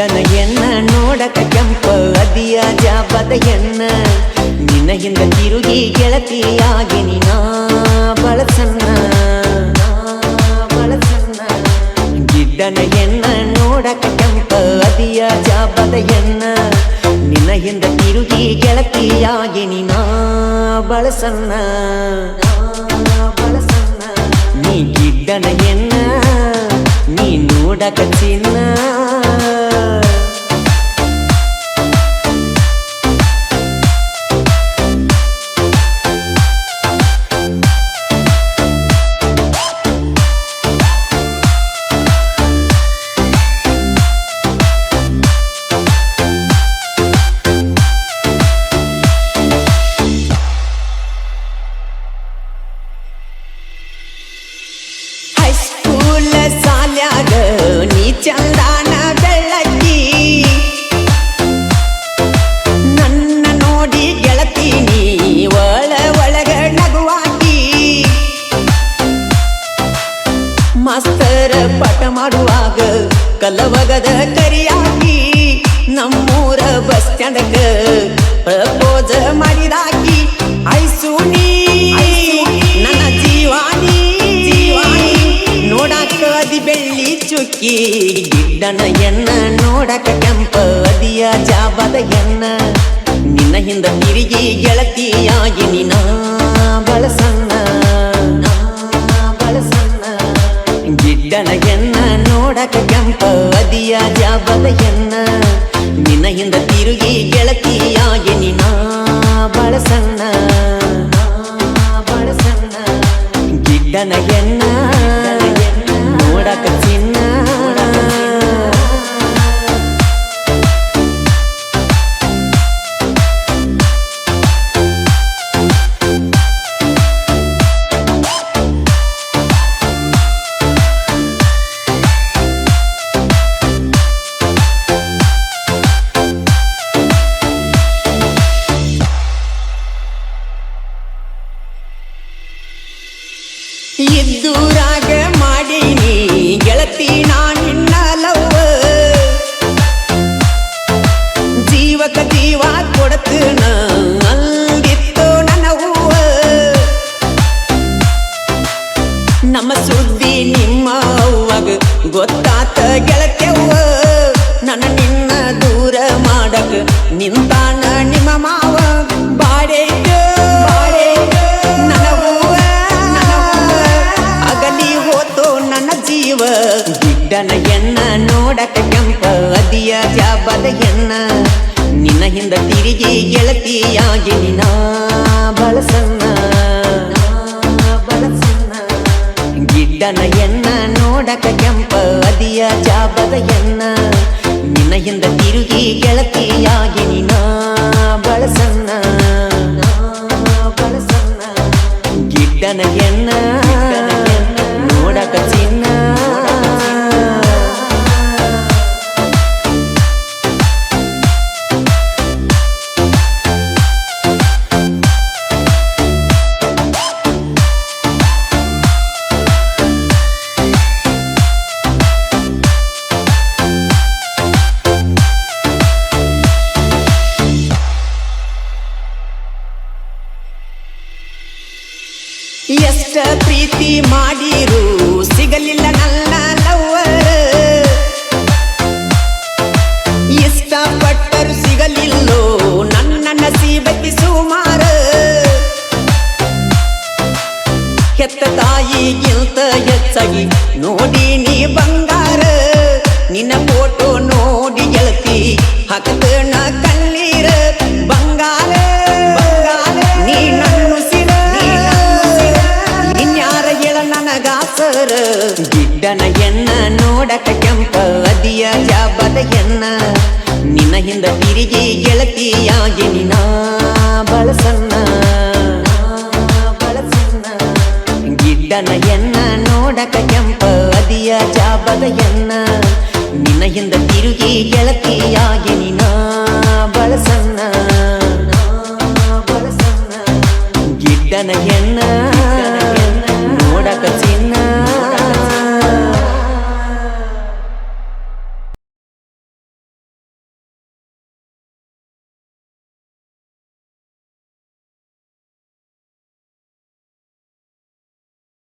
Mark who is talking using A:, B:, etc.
A: ಗಿಡ್ಡನ ಎನ್ನ ನೋಡಕ ಕೆಂಪ ಅದಿಯ ಜಾಬದ ಎನ್ನ ನಿನ್ನ ಹಿಂದ ತಿರುಗಿ ಗೆಳತಿಯಾಗಿ ನೀನಾ ಬಳಸನ್ನ ಬಳಸನ್ನ ಗಿಡ್ಡನ ಎನ್ನ ನೋಡಕ ಕೆಂಪ ಅದಿಯ ಜಾಬದ ಎನ್ನ ನಿನ್ನ ಹಿಂದ ತಿರುಗಿ ಗೆಳತಿಯಾಗಿ ನೀನಾ ಬಳಸನ್ನ ಬಳಸನ್ನ ನೀ ಗಿಡ್ಡನ ಎನ್ನ ನೀ ನೋಡಕ ಚಿನ್ನ ಹೈಸ್ಕೂಲ್ ಸಾಲ್ಯಾಗ, ನೀ ಚಂದಾನ ಬೆಳ್ಳಕ್ಕಿ. ನನ್ನ ನೋಡಿ ಗೆಳತಿ ನೀ, ಒಳ ಒಳಗ ನಗುವಾಕಿ. ಮಾಸ್ತರ ಪಾಠ ಮಾಡುವಾಗ, ಕಲವಗದ ಕರಿಯಾಕಿ. ನಮ್ಮೂರ ಬಸ್ ಸ್ಟ್ಯಾಂಡಕ ಬೆಳ್ಳಿ ಚುಕ್ಕಿ ಗಿಡ್ಡನ ಎನ್ನ ನೋಡಕ ಕೆಂಪ ಅದಿಯ ಜಾಬದ ಎನ್ನ. ನಿನ್ನ ಹಿಂದ ತಿರುಗಿ ಗೆಳತಿಯಾಗಿ ನಿನ ಬಳಸಣ್ಣ ಬಳಸಣ್ಣ ಗಿಡ್ಡನ ಎನ್ನ ನೋಡಕ ಕೆಂಪ ಅದಿಯ ಜಾಬದ ಎನ್ನ. ನಿನ್ನ ಹಿಂದ ತಿರುಗಿ ಗೆಳತಿಯಾಗಿ ನಿನ ಬಳಸಣ್ಣ ಬಳಸಣ್ಣ ಗಿಡ್ಡನ ಜೀವಕ ಜೀವ ಕೊಡತನ ಅಂದಿತ್ತು ನನ್ನ ಹೂವ. ನಮ್ಮ ಸುದ್ದಿ ನಿಮ್ಮ ಅವಾಗ ಗೊತ್ತಾತ ಗೆಳತ್ಯವ್ವ ಹಿಂದ ತಿರುಗಿ ಗೆಳತಿಯಾಗಿ ನಿನ ಬಳಸನ್ನ ಬಳಸನ್ನ ಗಿಡ್ಡನ ಎನ್ನ ನೋಡಕ ಕೆಂಪ ಅದಿಯ ಜಾಬದ ಎನ್ನ. ನಿನ್ನ ಹಿಂದ ತಿರುಗಿ ಗೆಳತಿಯಾಗಿ ನಿನ ಬಳಸನ್ನ ಬಳಸನ್ನ ಗಿಡ್ಡನ ಎನ್ನ ನೋಡಕ ಚಿನ್ನ. ಮಾಡಿರು, ಸಿಗಲಿಲ್ಲ ನನ್ನ ಲವ್ವರ್ ಇಷ್ಟಪಟ್ಟರು ಸಿಗಲಿಲ್ಲೋ, ನನ್ನ ನಸೀಬತಿ ಸುಮಾರ. ಹೆತ್ತ ತಾಯಿಗಿಂತ ಹೆಚ್ಚಾಗಿ ನೋಡಿ ನೀ ಬಂಗಾರ. ನಿನ್ನ ಫೋಟೋ ನೋಡಿ ಗೆಳತಿ ಹಾಕತನ ನೋಡಕ ಕೆಂಪ ಅದಿಯ ಜಾಬದ ಎನ್ನ ನಿನ್ನ ಹಿಂದ ತಿರುಗಿ ಗೆಳತಿಯಾಗಿ ನಿನ್ನ ಬಳಸನ್ನ ಬಳಸನ್ನ ಗಿಡ್ಡನ ಎನ್ನ ನೋಡಕ ಕೆಂಪ ಅದಿಯ ಜಾಬದ ಎನ್ನ ನಿನ್ನ ಹಿಂದ ತಿರುಗಿ ಗೆಳತಿಯಾಗಿ ನಿನ್ನ ಬಳಸನ್ನ ಬಳಸನ್ನ ಗಿಡ್ಡನ ಹೆಣ್ಣ